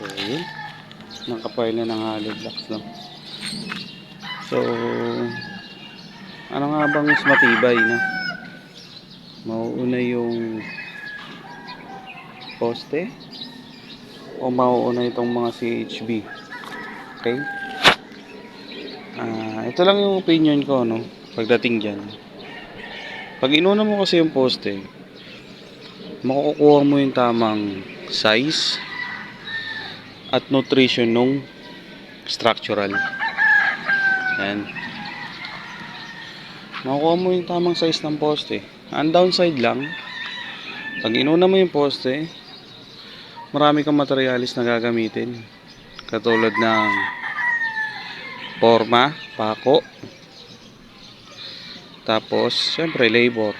So, yun. Nakapile na ng hollow blocks lang. So, ano nga bang mas matibay na? Mauuna yung poste o mauuna itong mga CHB. Okay? Ah, ito lang yung opinion ko no pagdating diyan. Pag inuna mo kasi yung poste, makukuha mo yung tamang size at nutrition nung structural. Yan. Makukuha mo yung tamang size ng poste. Ang downside lang, pag inuna mo yung poste, marami kang materialis na gagamitin. Katulad ng forma, pako, tapos, syempre, labor.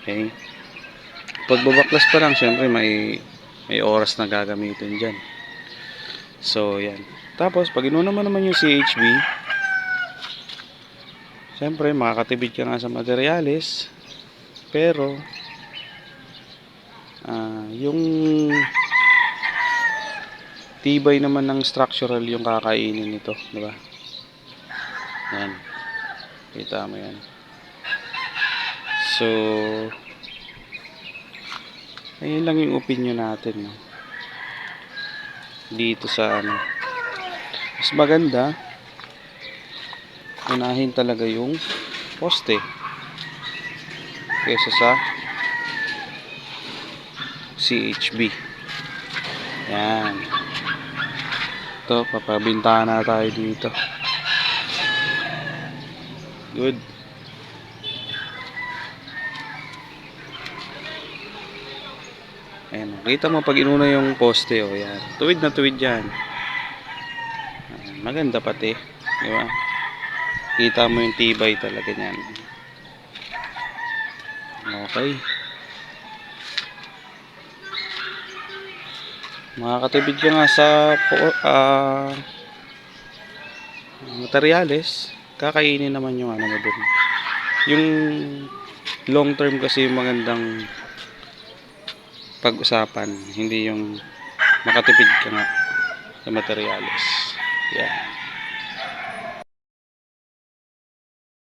Okay. Pagbabaklas pa lang, syempre, may, may oras na gagamitin dyan. So, yan. Tapos, pag inuna mo naman yung CHB, syempre, makakatibid ka nga sa materialis, pero, ah, yung tibay naman ng structural yung kakainin nito, di ba? Yan. Kita mo yan. So, ayun lang yung opinion natin. No? Dito sa ano. Mas maganda, unahin talaga yung poste kesa sa CHB. Yan. Ito, papabintahan na tayo dito. Good. Ayan. Kita mo pag inuna yung poste, oh, yan. Tuwid na tuwid yan. Ayan, maganda pati. Di ba? Kita mo yung tibay talaga niyan. Okay. Makakatibid ka nga sa ah, materyales, kakainin naman yung ano mo dun. Yung long term kasi yung magandang pag-usapan, hindi yung makatipid ka nga sa materyales. Yan.